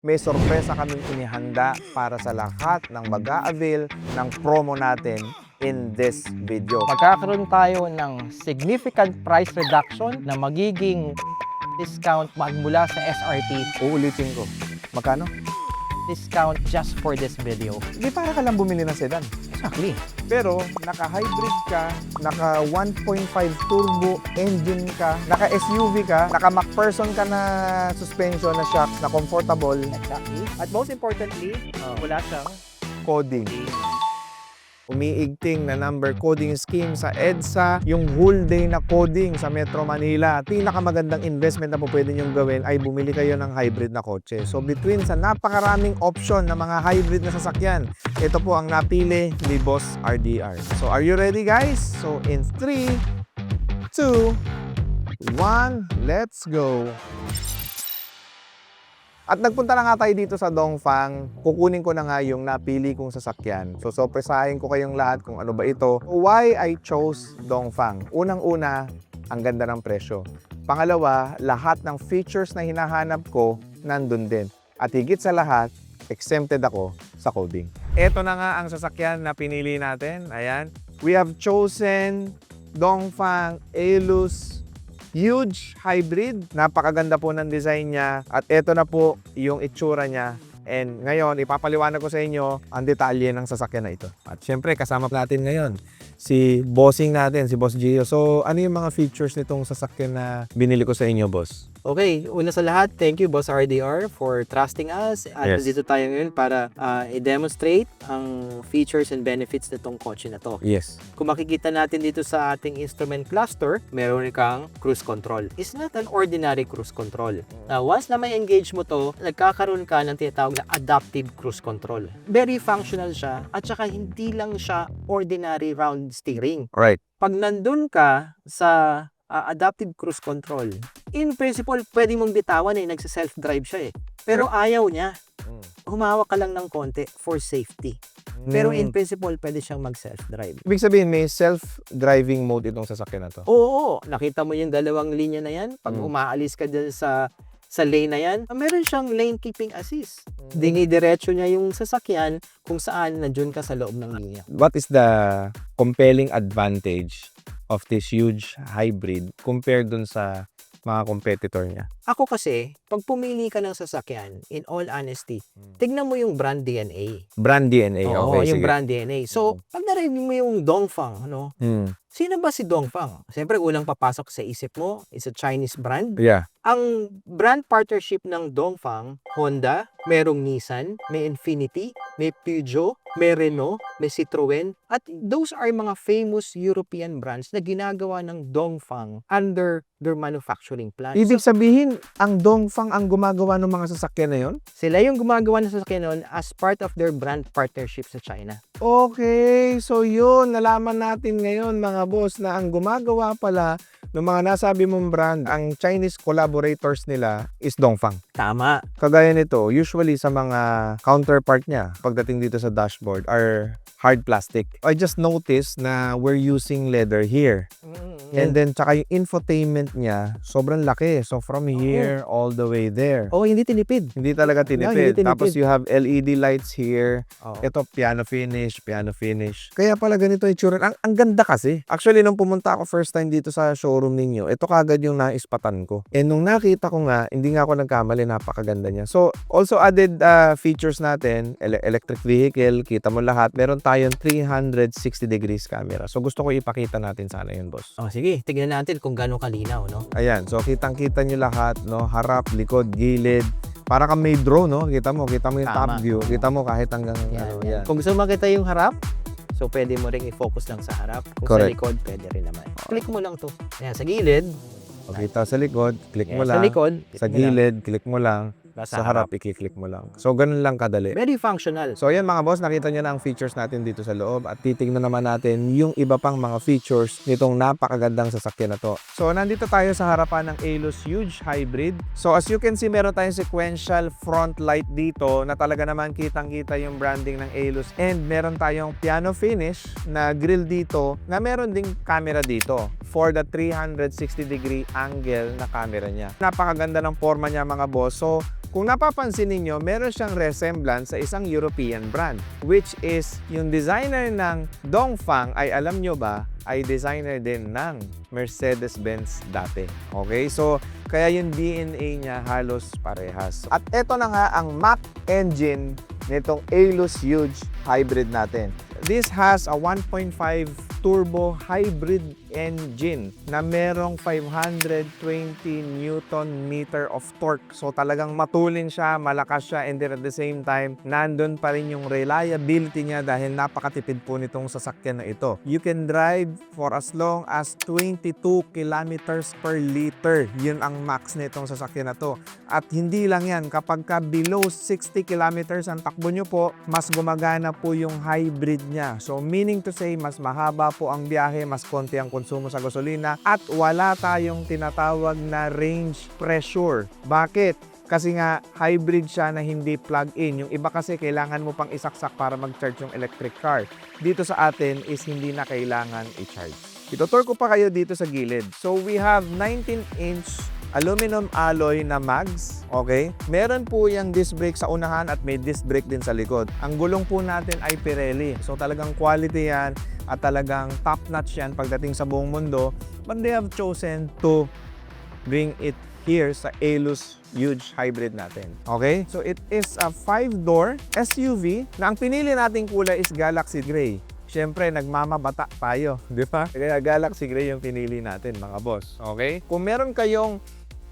may sorpresa kaming inihanda para sa lahat ng mag-a-avail ng promo natin in this video. magkakaroon tayo ng significant price reduction na magiging discount magmula sa SRP Uulitin ko. Magkano? discount just for this video. Hindi para ka lang bumili ng sedan. Exactly. Pero naka-hybrid ka, naka 1.5 turbo engine ka, naka SUV ka, naka MacPherson ka na suspension na shocks na comfortable Exactly. At most importantly, uh, wala siyang coding. Umiigting na number coding scheme sa EDSA, yung whole day na coding sa Metro Manila. Pinakamagandang investment na po pwede niyong gawin ay bumili kayo ng hybrid na kotse. So between sa napakaraming option na mga hybrid na sasakyan, ito po ang napili ni Boss RDR. So are you ready guys? So in 3, 2, 1, let's go! At nagpunta na nga tayo dito sa Dongfang. Kukunin ko na nga yung napili kong sasakyan. So, sorpresahin ko kayong lahat kung ano ba ito. Why I chose Dongfang. Unang-una, ang ganda ng presyo. Pangalawa, lahat ng features na hinahanap ko, nandun din. At higit sa lahat, exempted ako sa coding. Ito na nga ang sasakyan na pinili natin. Ayan. We have chosen Dongfang Elus huge hybrid. Napakaganda po ng design niya. At ito na po yung itsura niya. And ngayon, ipapaliwanag ko sa inyo ang detalye ng sasakyan na ito. At syempre, kasama natin ngayon si bossing natin, si Boss Gio. So, ano yung mga features nitong sasakyan na binili ko sa inyo, boss? Okay, una sa lahat, thank you Boss RDR for trusting us. At Yes. dito tayo ngayon para ah, i-demonstrate ang features and benefits nitong kotse na to. Yes. Kung makikita natin dito sa ating instrument cluster, meron kang cruise control. It's not an ordinary cruise control. Now, once na may engage mo to, nagkakaroon ka ng tinatawag na adaptive cruise control. Very functional siya at saka hindi lang siya ordinary round steering. Right. Pag nandun ka sa ah, adaptive cruise control, in principle, pwede mong bitawan eh, nagsa-self-drive siya eh. Pero ayaw niya. Humawak ka lang ng konti for safety. Pero in principle, pwede siyang mag-self-drive. Ibig sabihin, may self-driving mode itong sasakyan na to. Oo, nakita mo yung dalawang linya na yan? Pag Mm. umaalis ka dyan sa sa lane na yan, meron siyang lane keeping assist. Mm. Dinidiretso niya yung sasakyan kung saan nandiyon ka sa loob ng linya. What is the compelling advantage of this huge hybrid compared dun sa mga competitor niya? Ako kasi, pag pumili ka ng sasakyan, in all honesty, tignan mo yung brand DNA. Brand DNA. Oo, okay, yung sige. brand DNA. So, pag narinig mo yung Dongfang, ano, Hmm. sino ba si Dongfang? Siyempre, unang papasok sa isip mo is a Chinese brand. Yeah. Ang brand partnership ng Dongfang, Honda, merong Nissan, may Infinity, may Peugeot, may Renault, may Citroen, at those are mga famous European brands na ginagawa ng Dongfang under their manufacturing plant. Ibig sabihin, ang Dongfang ang gumagawa ng mga sasakyan na yon? sila yung gumagawa ng sasakyan nun as part of their brand partnership sa China. Okay, so yun, nalaman natin ngayon mga boss na ang gumagawa pala ng mga nasabi mong brand, ang Chinese collaborators nila is Dongfang. Tama. Kagaya nito, usually sa mga counterpart niya pagdating dito sa dashboard are hard plastic. I just noticed na we're using leather here. And then, tsaka yung infotainment niya, sobrang laki. So, from here all the way there. oh, hindi tinipid. Hindi talaga hindi tinipid. tinipid. Tapos you have LED lights here. Oh. Ito, piano finish, piano finish. Kaya pala ganito yung tsura. Ang, ang ganda kasi. Actually, nung pumunta ako first time dito sa showroom ninyo, ito kagad yung naispatan ko. And nung nakita ko nga, hindi nga ako nagkamali, napakaganda niya. So, also added uh, features natin, ele- electric vehicle, kita mo lahat. Meron tayong 360 degrees camera. So, gusto ko ipakita natin sana yun, boss. Oh, sige, tignan natin kung gaano kalinaw, no? Ayan, so kitang-kita nyo lahat, no? Harap, likod, gilid. Para kang may drone, no? Kita mo, kita mo yung top Tama. view. Kita mo kahit hanggang Yan, ano, yan. yan. Kung gusto mo makita yung harap, so pwede mo ring i-focus lang sa harap. Kung Correct. sa likod, pwede rin naman. Click mo lang to. Ayan, sa gilid. O, kita sa likod, click Ayan, mo sa lang. likod. Sa click mo lang. gilid, click mo lang. Sa, Sa harap, i-click mo lang. So, ganun lang kadali. Very functional. So, ayan mga boss, nakita nyo na ang features natin dito sa loob at titingnan naman natin yung iba pang mga features nitong napakagandang sasakyan na to. So, nandito tayo sa harapan ng Alus Huge Hybrid. So, as you can see, meron tayong sequential front light dito na talaga naman kitang-kita yung branding ng Alus and meron tayong piano finish na grill dito na meron ding camera dito for the 360 degree angle na camera niya. Napakaganda ng forma niya mga boss. So, Kung napapansin ninyo, meron siyang resemblance sa isang European brand, which is yung designer ng Dongfang ay alam nyo ba, ay designer din ng Mercedes-Benz dati. Okay? So, kaya yung DNA niya halos parehas. At eto na nga ang Mach engine nitong Alus Huge hybrid natin. This has a 1.5 turbo hybrid engine na merong 520 newton meter of torque. So talagang matulin siya, malakas siya, and then at the same time, nandun pa rin yung reliability niya dahil napakatipid po nitong sasakyan na ito. You can drive for as long as 22 kilometers per liter. Yun ang max nitong sasakyan na to. At hindi lang yan, kapag ka below 60 kilometers ang takbo nyo po, mas gumagana po yung hybrid niya. So meaning to say, mas mahaba po ang biyahe, mas konti ang konsumo sa gasolina, at wala tayong tinatawag na range pressure. Bakit? Kasi nga, hybrid siya na hindi plug-in. Yung iba kasi kailangan mo pang isaksak para mag-charge yung electric car. Dito sa atin is hindi na kailangan i-charge. Itutur ko pa kayo dito sa gilid. So we have 19-inch aluminum alloy na mags, okay? Meron po yung disc brake sa unahan at may disc brake din sa likod. Ang gulong po natin ay Pirelli. So talagang quality yan at talagang top notch yan pagdating sa buong mundo. But they have chosen to bring it here sa Alus huge hybrid natin. Okay? So it is a 5-door SUV na ang pinili nating kulay is Galaxy Gray. Siyempre, nagmamabata tayo, di ba? Kaya Galaxy Gray yung pinili natin, mga boss. Okay? Kung meron kayong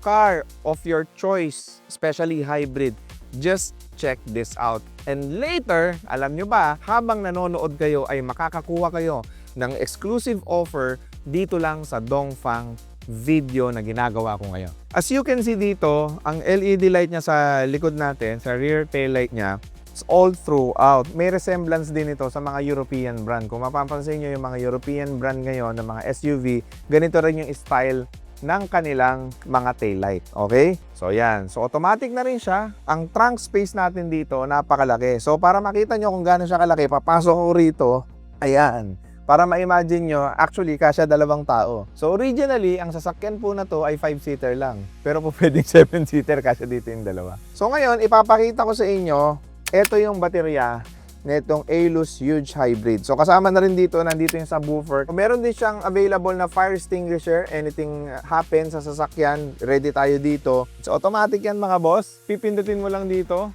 car of your choice, especially hybrid, just check this out. And later, alam nyo ba, habang nanonood kayo ay makakakuha kayo ng exclusive offer dito lang sa Dongfang video na ginagawa ko ngayon. As you can see dito, ang LED light niya sa likod natin, sa rear tail light niya, it's all throughout. May resemblance din ito sa mga European brand. Kung mapapansin nyo yung mga European brand ngayon ng mga SUV, ganito rin yung style ng kanilang mga taillight. Okay? So, yan. So, automatic na rin siya. Ang trunk space natin dito, napakalaki. So, para makita nyo kung gaano siya kalaki, papasok ko rito. Ayan. Para ma-imagine nyo, actually, kasya dalawang tao. So, originally, ang sasakyan po na to ay 5-seater lang. Pero po pwedeng 7-seater, kasya dito yung dalawa. So, ngayon, ipapakita ko sa inyo, ito yung baterya netong Alus Huge Hybrid. So kasama na rin dito, nandito yung subwoofer. Meron din siyang available na fire extinguisher. Anything happen sa sasakyan, ready tayo dito. So automatic yan mga boss. Pipindutin mo lang dito.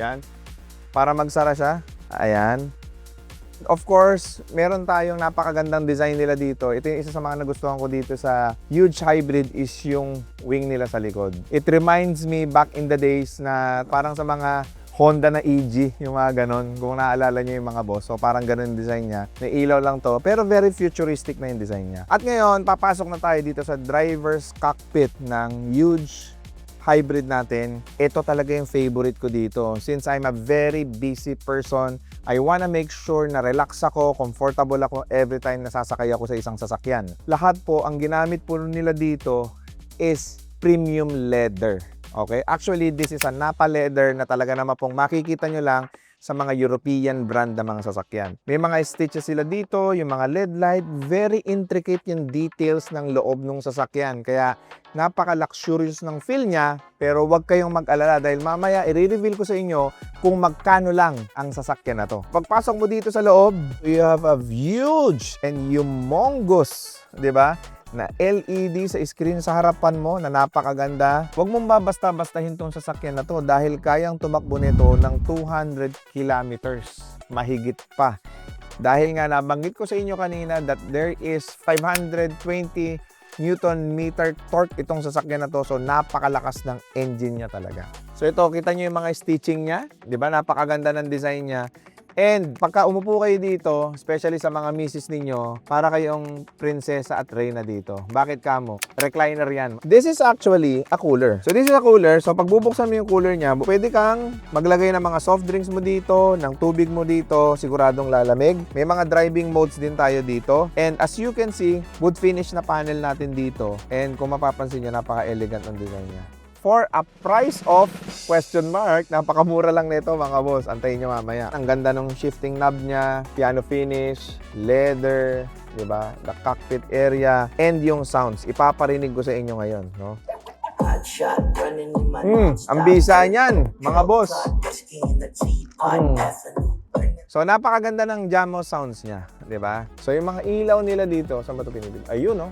Yan. Para magsara siya. Ayan. Of course, meron tayong napakagandang design nila dito. Ito yung isa sa mga nagustuhan ko dito sa huge hybrid is yung wing nila sa likod. It reminds me back in the days na parang sa mga Honda na EG, yung mga ganon. Kung naalala niyo yung mga boss. So parang ganon yung design niya. May ilaw lang to. Pero very futuristic na yung design niya. At ngayon, papasok na tayo dito sa driver's cockpit ng huge hybrid natin. Ito talaga yung favorite ko dito. Since I'm a very busy person, I wanna make sure na relax ako, comfortable ako every time nasasakay ako sa isang sasakyan. Lahat po, ang ginamit po nila dito is premium leather. Okay? Actually, this is a Napa leather na talaga naman pong makikita nyo lang sa mga European brand na mga sasakyan. May mga stitches sila dito, yung mga LED light, very intricate yung details ng loob ng sasakyan. Kaya napaka-luxurious ng feel niya, pero wag kayong mag-alala dahil mamaya i-reveal ko sa inyo kung magkano lang ang sasakyan na to. Pagpasok mo dito sa loob, you have a huge and humongous, di ba? Na LED sa screen sa harapan mo na napakaganda. Huwag mong babasta-bastahin tong sasakyan na to dahil kayang tumakbo nito ng 200 kilometers. Mahigit pa. Dahil nga nabanggit ko sa inyo kanina that there is 520 Newton meter torque itong sasakyan na to. So napakalakas ng engine niya talaga. So ito, kita nyo yung mga stitching niya. Di ba? Napakaganda ng design niya. And pagka umupo kayo dito, especially sa mga misis ninyo, para kayong prinsesa at reyna dito. Bakit kamo? Recliner yan. This is actually a cooler. So this is a cooler. So pag bubuksan mo yung cooler niya, pwede kang maglagay ng mga soft drinks mo dito, ng tubig mo dito, siguradong lalamig. May mga driving modes din tayo dito. And as you can see, wood finish na panel natin dito. And kung mapapansin nyo, napaka-elegant ang design niya for a price of question mark. Napakamura lang nito mga boss. Antayin nyo mamaya. Ang ganda ng shifting knob niya, piano finish, leather, 'di ba? The cockpit area and yung sounds. Ipaparinig ko sa inyo ngayon, no? Hmm, ang bisa niyan, mga boss. Mm. burning. So, napakaganda ng Jamo sounds niya, di ba? So, yung mga ilaw nila dito, ba ito pinipili? Ayun, no?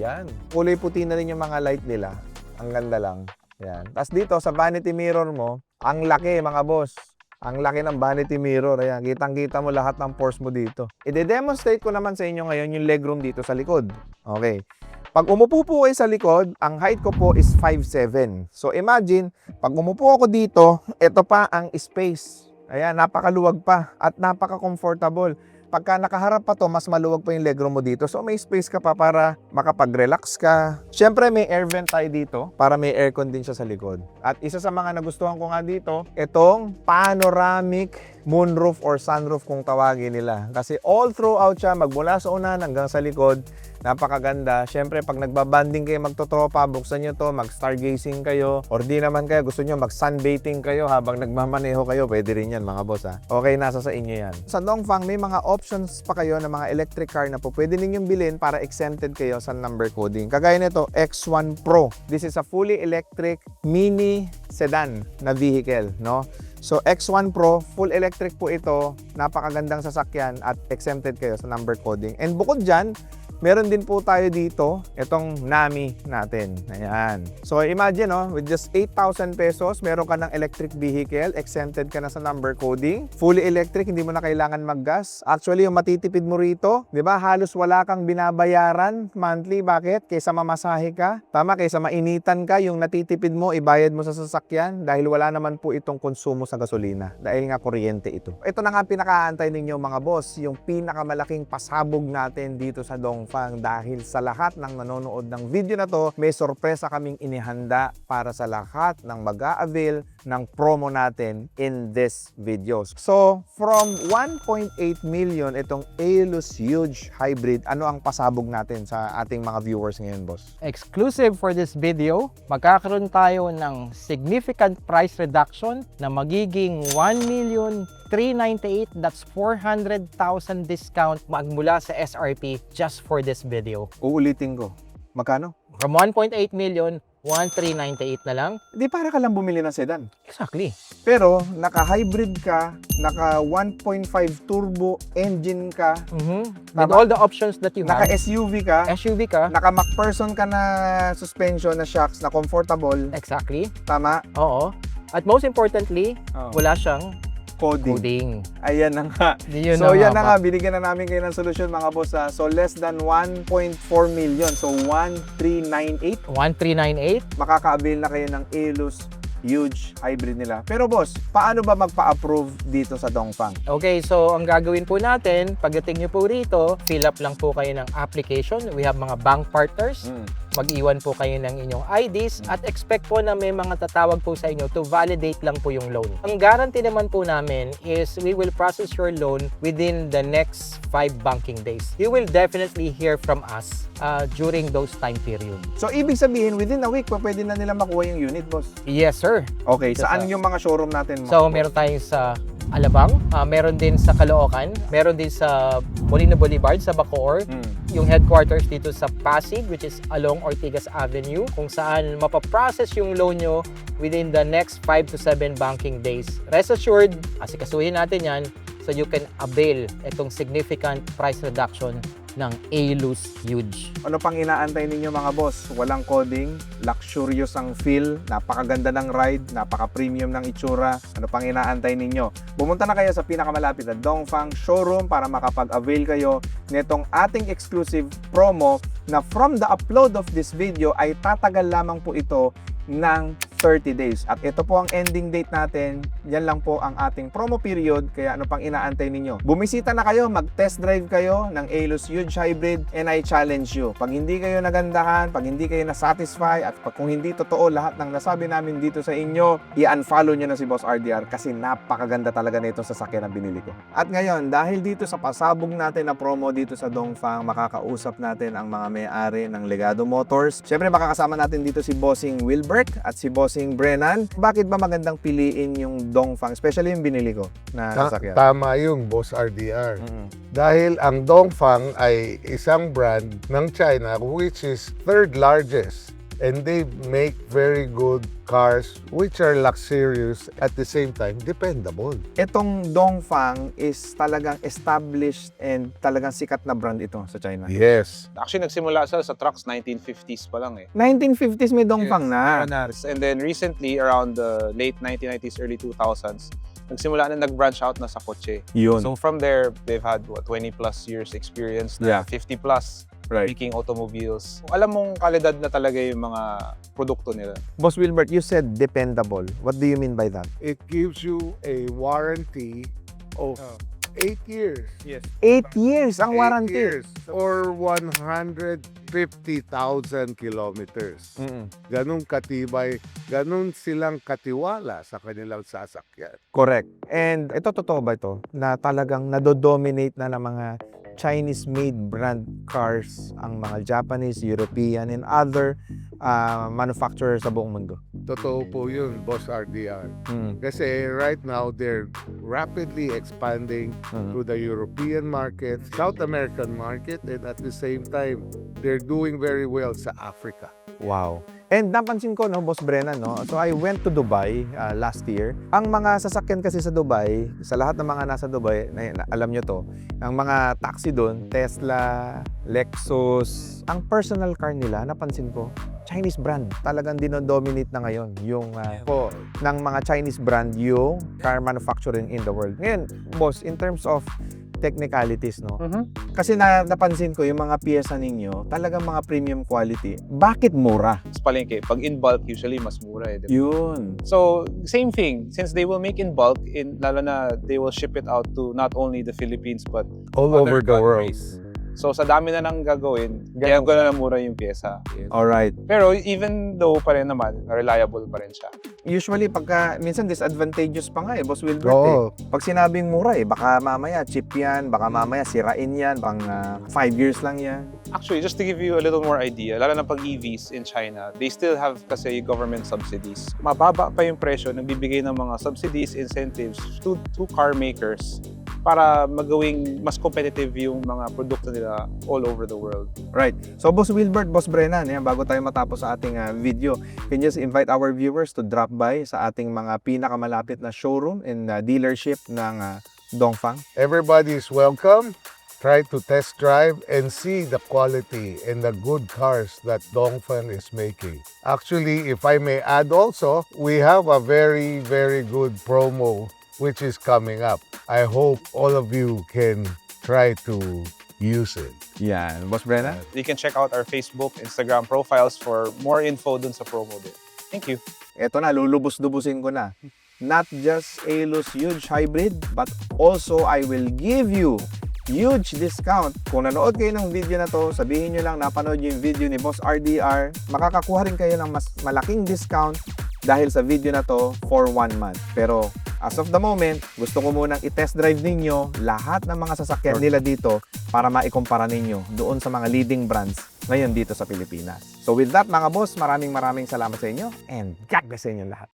Yan. Kulay puti na rin yung mga light nila. Ang ganda lang. Yan. Tapos dito, sa vanity mirror mo, ang laki, mga boss. Ang laki ng vanity mirror. Ayan, kitang-kita mo lahat ng pores mo dito. I-demonstrate ko naman sa inyo ngayon yung legroom dito sa likod. Okay. Pag umupo po kayo sa likod, ang height ko po is 5'7". So imagine, pag umupo ako dito, ito pa ang space. Ayan, napakaluwag pa at napaka-comfortable. Pagka nakaharap pa to, mas maluwag pa yung legroom mo dito. So may space ka pa para makapag-relax ka. Siyempre may air vent tayo dito para may aircon din siya sa likod. At isa sa mga nagustuhan ko nga dito, itong panoramic moonroof or sunroof kung tawagin nila. Kasi all throughout siya, magmula sa unahan hanggang sa likod, napakaganda. Siyempre, pag nagbabanding kayo magtotropa, buksan nyo to, mag-stargazing kayo, or di naman kayo, gusto nyo mag-sunbathing kayo habang nagmamaneho kayo, pwede rin yan mga boss ha. Okay, nasa sa inyo yan. Sa Dongfang, may mga options pa kayo na mga electric car na po pwede ninyong bilhin para exempted kayo sa number coding. Kagaya nito, X1 Pro. This is a fully electric mini sedan na vehicle, no? So X1 Pro, full electric po ito, napakagandang sasakyan at exempted kayo sa number coding. And bukod dyan, meron din po tayo dito, itong NAMI natin. Ayan. So imagine, no, with just 8,000 pesos, meron ka ng electric vehicle, exempted ka na sa number coding. Fully electric, hindi mo na kailangan maggas. Actually, yung matitipid mo rito, di ba, halos wala kang binabayaran monthly. Bakit? Kaysa mamasahe ka. Tama, kaysa mainitan ka, yung natitipid mo, ibayad mo sa sasakyan dahil wala naman po itong konsumo sa gasolina. Dahil nga kuryente ito. Ito na nga pinakaantay ninyo mga boss, yung pinakamalaking pasabog natin dito sa Dongfang dahil sa lahat ng nanonood ng video na to, may sorpresa kaming inihanda para sa lahat ng mag-a-avail ng promo natin in this videos. So, from 1.8 million itong Aelus Huge Hybrid, ano ang pasabog natin sa ating mga viewers ngayon, boss? Exclusive for this video, magkakaroon tayo ng significant price reduction na magiging 1,398,000 that's 400,000 discount magmula sa SRP just for this video. Uulitin ko. Magkano? From 1.8 million, 1,398 na lang. Di para ka lang bumili ng sedan. Exactly. Pero naka-hybrid ka, naka 1.5 turbo engine ka, Mhm. With all the options that you have, naka-SUV ka, SUV ka, naka MacPherson ka na suspension na shocks na comfortable, exactly. tama? Oo. At most importantly, wala siyang Coding. coding. Ayan na nga. Yun so yan nga na nga, binigyan na namin kayo ng solusyon mga boss. ha. So less than 1.4 million. So 1,398. 1,398. Makaka-avail na kayo ng Aelus huge hybrid nila. Pero boss, paano ba magpa-approve dito sa Dongfang? Okay, so ang gagawin po natin, pagdating nyo po rito, fill up lang po kayo ng application. We have mga bank partners. Mag-iwan po kayo ng inyong IDs at expect po na may mga tatawag po sa inyo to validate lang po yung loan. Ang guarantee naman po namin is we will process your loan within the next 5 banking days. You will definitely hear from us uh, during those time period. So ibig sabihin, within a week, pa pwede na nila makuha yung unit, boss. Yes, sir. Okay, Yes, saan sir. yung mga showroom natin? mga So, boss? meron tayong sa Alabang, ah, meron din sa Caloocan, meron din sa Molino Boulevard sa Bacoor, Hmm. yung headquarters dito sa Pasig which is along Ortigas Avenue kung saan mapaprocess yung loan nyo within the next 5 to 7 banking days. Rest assured, asikasuhin natin yan so you can avail itong significant price reduction ng Aelus Huge. Ano pang inaantay ninyo mga boss? Walang coding, luxurious ang feel, napakaganda ng ride, napaka-premium ng itsura. Ano pang inaantay ninyo? Bumunta na kayo sa pinakamalapit na Dongfang showroom para makapag-avail kayo nitong ating exclusive promo na from the upload of this video ay tatagal lamang po ito ng 30 days. At ito po ang ending date natin. Yan lang po ang ating promo period. Kaya ano pang inaantay ninyo? Bumisita na kayo, mag-test drive kayo ng Aelus Huge Hybrid and I challenge you. Pag hindi kayo nagandahan, pag hindi kayo na-satisfy at pag kung hindi totoo lahat ng nasabi namin dito sa inyo, i-unfollow nyo na si Boss RDR kasi napakaganda talaga nito sa sasakyan na binili ko. At ngayon, dahil dito sa pasabog natin na promo dito sa Dongfang, makakausap natin ang mga may-ari ng Legado Motors. Siyempre, makakasama natin dito si Bossing Wilberg at si Bossing Brennan. Bakit ba magandang piliin yung Dongfang, especially yung binili ko na Ta- sasakyan? tama yung Boss RDR. Mm-mm. Dahil ang Dongfang ay isang brand ng China which is third largest and they make very good cars which are luxurious at the same time dependable. Itong Dongfang is talagang established and talagang sikat na brand ito sa China. Yes. Actually, nagsimula siya sa trucks 1950s pa lang eh. 1950s may Dongfang na. And then recently, around the late 1990s, early 2000s, nagsimula na nag-branch out na sa kotse. Yun. So from there, they've had what, 20 plus years experience Yeah. na 50 plus right. making automobiles. Alam mong kalidad na talaga yung mga produkto nila. Boss Wilbert, you said dependable. What do you mean by that? It gives you a warranty of eight years. Eight years ang Eight warranty. years or 150,000 kilometers. Mm-mm. Ganun katibay, ganun silang katiwala sa kanilang sasakyan. Correct. And ito totoo ba ito? Na talagang nadodominate na ng mga Chinese-made brand cars ang mga Japanese, European, and other uh, manufacturers sa buong mundo. Totoo po yun, Boss RDR. Mm. Kasi right now, they're rapidly expanding Mm. to the European market, South American market, and at the same time, they're doing very well sa Africa. Wow. And napansin ko, no, Boss Brennan, no? So I went to Dubai uh, last year. Ang mga sasakyan kasi sa Dubai, sa lahat ng mga nasa Dubai, na, na- alam nyo to, ang mga taxi doon, Tesla, Lexus, ang personal car nila, napansin ko, Chinese brand. Talagang dinodominate na ngayon yung uh, po ng mga Chinese brand yung car manufacturing in the world. Ngayon, boss, in terms of technicalities, no? Kasi na, napansin ko yung mga piyesa ninyo, talagang mga premium quality. Bakit mura? Sa palengke, pag in bulk, usually mas mura eh. di ba? Yun. So, same thing. Since they will make in bulk, in, lalo na they will ship it out to not only the Philippines but All other over the world. So, sa dami na nang gagawin, kaya gano'n na mura yung pyesa. Alright. Pero even though pa rin naman, reliable pa rin siya. Usually, pagka, minsan disadvantageous pa nga eh, Boss Wilbert eh. Oo. Pag sinabing mura eh, baka mamaya chip yan, baka mamaya sirain yan, pang 5 years lang yan. Actually, just to give you a little more idea, lalo na pag EVs in China, they still have kasi government subsidies. Mababa pa yung presyo na bibigay ng mga subsidies, incentives to, to car makers para magawing mas competitive yung mga produkto nila all over the world. Right. So, Boss Wilbert, Boss Brennan, yan, bago tayo matapos sa ating ah, video, can you just invite our viewers to drop by sa ating mga pinakamalapit na showroom and ah, dealership ng ah, Dongfang? Everybody is welcome. Try to test drive and see the quality and the good cars that Dongfeng is making. Actually, if I may add also, we have a very, very good promo which is coming up. I hope all of you can try to use it. Yan. Boss Brennan? You can check out our Facebook, Instagram profiles for more info dun sa promo din. Thank you. Eto na, lulubos-dubusin ko na. Not just Alus huge hybrid, but also I will give you huge discount. Kung nanood kayo ng video na to, sabihin nyo lang napanood nyo yung video ni Boss RDR, makakakuha rin kayo ng mas malaking discount dahil sa video na to for one month. Pero as of the moment, gusto ko munang i-test drive ninyo lahat ng mga sasakyan nila dito para maikumpara ninyo doon sa mga leading brands ngayon dito sa Pilipinas. So with that mga boss, maraming maraming salamat sa inyo and God bless sa inyo lahat.